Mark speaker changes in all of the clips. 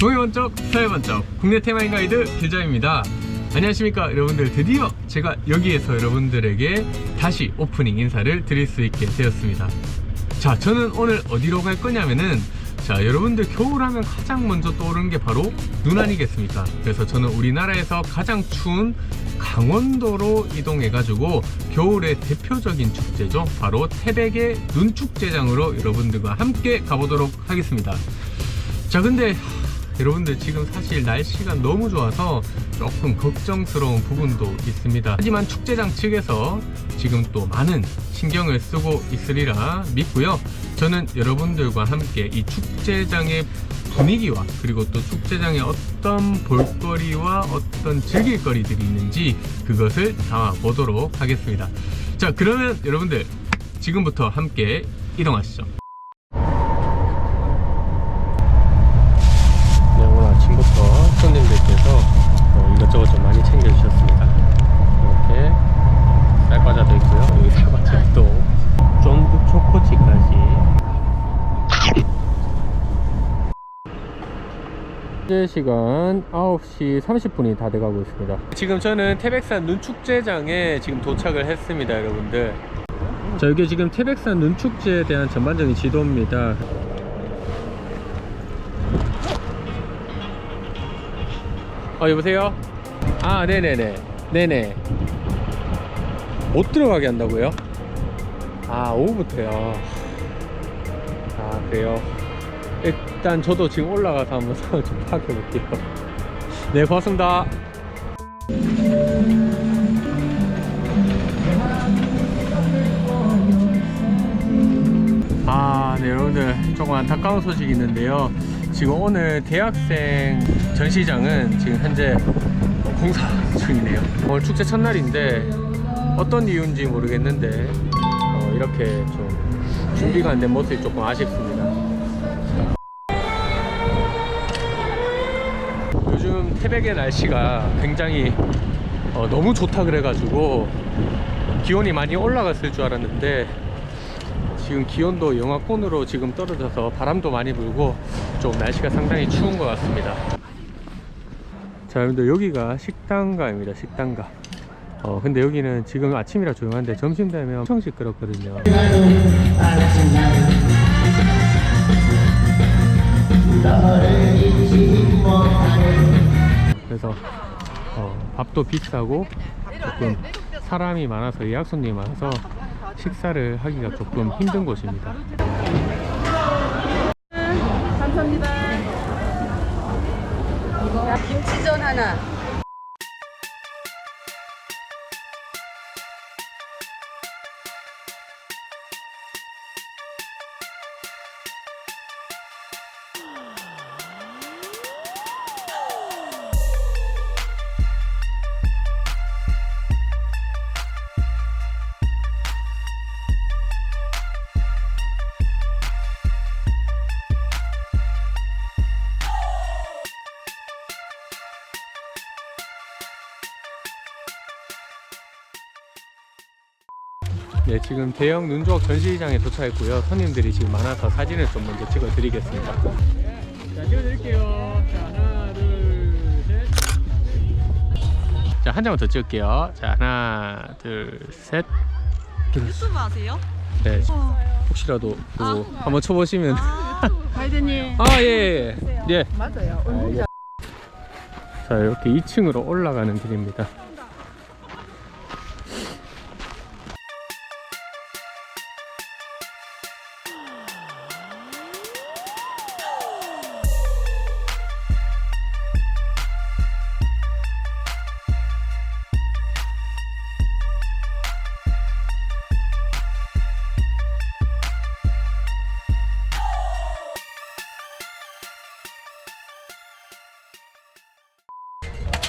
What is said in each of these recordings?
Speaker 1: 동해 번쩍 서해 번쩍 국내 테마인 가이드 길장입니다. 안녕하십니까 여러분들. 드디어 제가 여기에서 여러분들에게 다시 오프닝 인사를 드릴 수 있게 되었습니다. 자 저는 오늘 어디로 갈 거냐면은 자 여러분들 겨울 하면 가장 먼저 떠오르는 게 바로 눈 아니겠습니까? 그래서 저는 우리나라에서 가장 추운 강원도로 이동해 가지고 겨울의 대표적인 축제죠. 바로 태백의 눈축제장으로 여러분들과 함께 가보도록 하겠습니다. 자 근데 하, 여러분들 지금 사실 날씨가 너무 좋아서 조금 걱정스러운 부분도 있습니다. 하지만 축제장 측에서 지금 또 많은 신경을 쓰고 있으리라 믿고요. 저는 여러분들과 함께 이 축제장의 분위기와 그리고 또 축제장에 어떤 볼거리와 어떤 즐길거리들이 있는지 그것을 담아 보도록 하겠습니다. 자 그러면 여러분들 지금부터 함께 이동하시죠 현재 시간 9시 30분이 다 돼가고 있습니다. 지금 저는 태백산 눈축제장에 지금 도착을 했습니다, 여러분들. 자, 이게 지금 태백산 눈축제에 대한 전반적인 지도입니다. 어 여보세요? 아 네네네 네네 못 들어가게 한다고요? 아 오후부터요 아 그래요 일단 저도 지금 올라가서 한번 좀 파악해 볼게요 네 고맙습니다 아, 네, 여러분들 조금 안타까운 소식이 있는데요. 지금 오늘 대학생 전시장은 지금 현재 공사 중이네요. 오늘 축제 첫날인데 어떤 이유인지 모르겠는데 어, 이렇게 좀 준비가 안 된 모습이 조금 아쉽습니다. 태백의 날씨가 굉장히 어, 너무 좋다 그래가지고 기온이 많이 올라갔을 줄 알았는데 지금 기온도 영하권으로 지금 떨어져서 바람도 많이 불고 좀 날씨가 상당히 추운 것 같습니다. 자, 여러분들 여기가 식당가입니다. 식당가. 어, 근데 여기는 지금 아침이라 조용한데 점심 되면 엄청 시끄럽거든요. 그래서 어, 밥도 비싸고 조금 사람이 많아서 예약 손님이 많아서 식사를 하기가 조금 힘든 곳입니다.
Speaker 2: 감사합니다. 김치전 하나.
Speaker 1: 네, 지금 대형 눈조각 전시장에 도착했고요. 손님들이 지금 많아서 사진을 좀 먼저 찍어 드리겠습니다. 자, 찍어 드릴게요. 자, 하나, 둘, 셋. 자, 한 장만 더 찍을게요. 자, 하나, 둘, 셋.
Speaker 3: 유튜브 아세요?
Speaker 1: 네, 혹시라도 그 한번 쳐보시면.
Speaker 2: 가이드님.
Speaker 1: 아, 예, 예. 예.
Speaker 2: 맞아요.
Speaker 1: 아, 자, 이렇게 2층으로 올라가는 길입니다.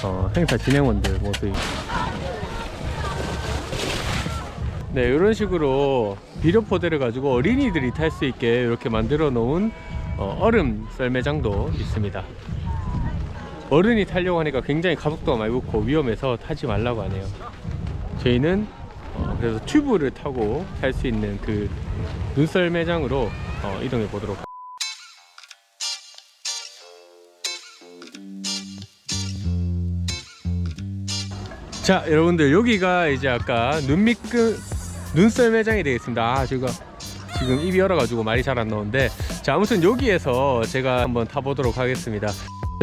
Speaker 1: 어, 행사 진행원들 모습입니다. 네, 이런 식으로 비료포대를 가지고 어린이들이 탈 수 있게 이렇게 만들어 놓은 어, 얼음 썰매장도 있습니다. 어른이 타려고 하니까 굉장히 가속도가 많이 붙고 위험해서 타지 말라고 하네요. 저희는 어, 그래서 튜브를 타고 탈 수 있는 그 눈썰매장으로 어, 이동해 보도록 자 여러분들 여기가 이제 아까 눈밑금 눈썰 매장이 되겠습니다. 아 제가 지금 입이 열어가지고 말이 잘 안 나오는데. 자 아무튼 여기에서 제가 한번 타보도록 하겠습니다.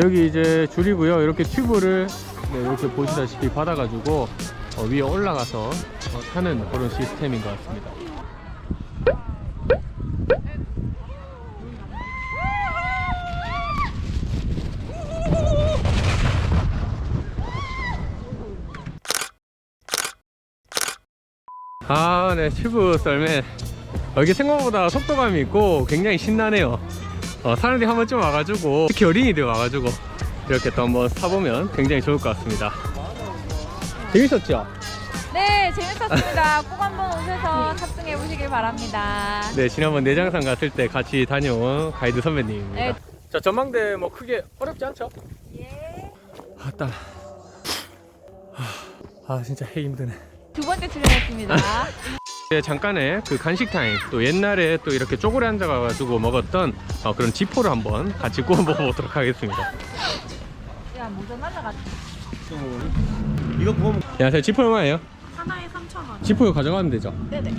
Speaker 1: 여기 이제 줄이고요. 이렇게 튜브를 네, 이렇게 보시다시피 받아가지고 어, 위에 올라가서 어, 타는 그런 시스템인 것 같습니다 아, 네, 튜브 썰매. 어, 이게 생각보다 속도감이 있고 굉장히 신나네요. 어, 사람들이 한 번쯤 와가지고, 특히 어린이들 와가지고, 이렇게 또 한번 타보면 굉장히 좋을 것 같습니다. 재밌었죠?
Speaker 4: 네, 재밌었습니다. 꼭 한번 오셔서 탑승해 보시길 바랍니다.
Speaker 1: 네, 지난번 내장산 갔을 때 같이 다녀온 가이드 선배님입니다.
Speaker 4: 네.
Speaker 1: 자, 전망대 뭐 크게 어렵지 않죠?
Speaker 4: 예.
Speaker 1: 아따. 아, 진짜 해 힘드네.
Speaker 4: 두 번째 출연했습니다.
Speaker 1: 네, 잠깐의 그 간식 타임 또 옛날에 또 이렇게 쪼그려 앉아가지고 먹었던 어, 그런 지포를 한번 같이 구워 먹어보도록 하겠습니다.
Speaker 4: 야, 모자 날라갔다.
Speaker 1: 이거 구워 야, 제 지포 얼마예요?
Speaker 3: 하나에 3,000원.
Speaker 1: 지포 이거 가져가면 되죠?
Speaker 3: 네네.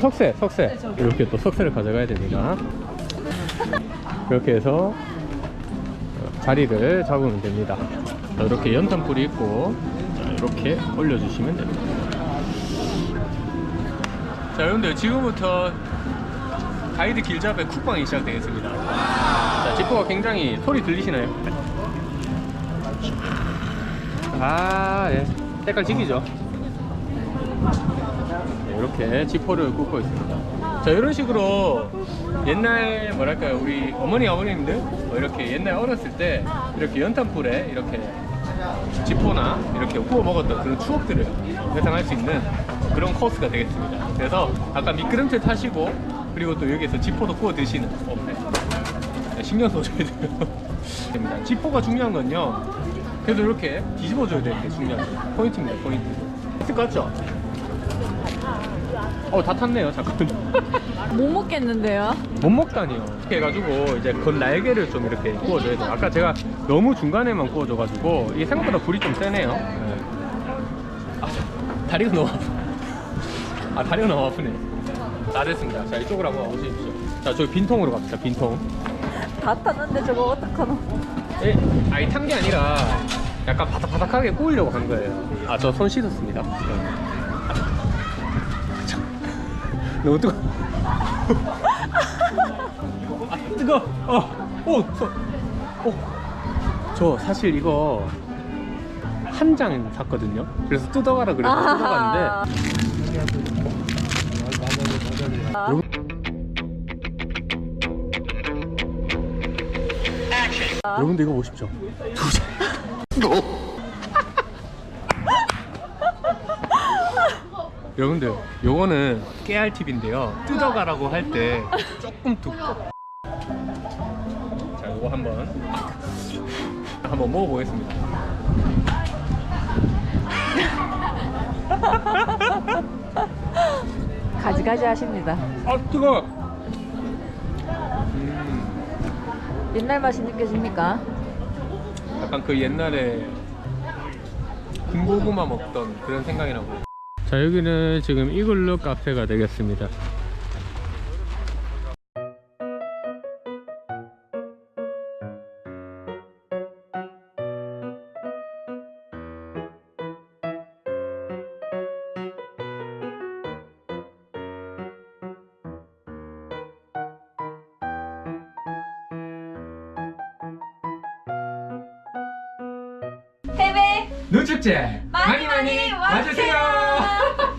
Speaker 1: 석쇠, 석쇠. 이렇게 또 석쇠를 가져가야 됩니다. 이렇게 해서 어, 자리를 잡으면 됩니다. 자, 이렇게 연탄불이 있고 자, 이렇게 올려주시면 됩니다. 자, 여러분들 지금부터 가이드 길잡의 쿡방이 시작되겠습니다. 자, 지포가 굉장히 소리 들리시나요? 아, 예. 색깔 지기죠? 네, 이렇게 지포를 꽂고 있습니다. 자 이런 식으로 옛날 뭐랄까요 우리 어머니 아버님들 뭐 이렇게 옛날 어렸을 때 이렇게 연탄불에 이렇게 지포나 이렇게 구워 먹었던 그런 추억들을 회상할 수 있는 그런 코스가 되겠습니다. 그래서 아까 미끄럼틀 타시고 그리고 또 여기에서 지포도 구워 드시는 어, 네. 네, 신경 써줘야 돼요. 됩니다. 지포가 중요한 건요. 그래도 이렇게 뒤집어줘야 되는 게 중요한. 포인트입니다. 포인트. 있을 것 같죠? 어, 다 탔네요. 잠깐.
Speaker 4: 못 먹겠는데요?
Speaker 1: 못 먹다니요. 이렇게 해가지고 이제 건 날개를 좀 이렇게 구워줘야 돼요. 아까 제가 너무 중간에만 구워줘가지고 이게 생각보다 불이 좀 세네요. 네. 아, 다리가 너무 아프. 아, 다리가 너무 아프네. 다 됐습니다. 자, 이쪽으로 한번 오십시오. 자, 저기 빈통으로 갑시다. 빈통.
Speaker 4: 다 탔는데 저거 어떡하노?
Speaker 1: 예, 아니 탄 게 아니라 약간 바삭바삭하게 구우려고 한 거예요. 아, 저 손 씻었습니다. 네. 아, 참. 너무 뜨거. 아, 뜨거. 어, 오, 저, 어, 저 사실 이거 한 장 샀거든요. 그래서 뜯어가라 그래서
Speaker 4: 아하.
Speaker 1: 뜯어갔는데. 여러분, 여러분들 이거 보십시오. 여러분들 요거는 깨알 팁인데요. 뜯어가라고 할 때 조금 두꺼 자 요거 한번. 한번 먹어보겠습니다.
Speaker 4: 가지가지 하십니다.
Speaker 1: 아 뜨거
Speaker 4: 옛날 맛이 느껴집니까?
Speaker 1: 약간 그 옛날에 군고구마 먹던 그런 생각이 나고 자 여기는 지금 이글루 카페가 되겠습니다 눈축제
Speaker 4: 많이 많이 와주세요.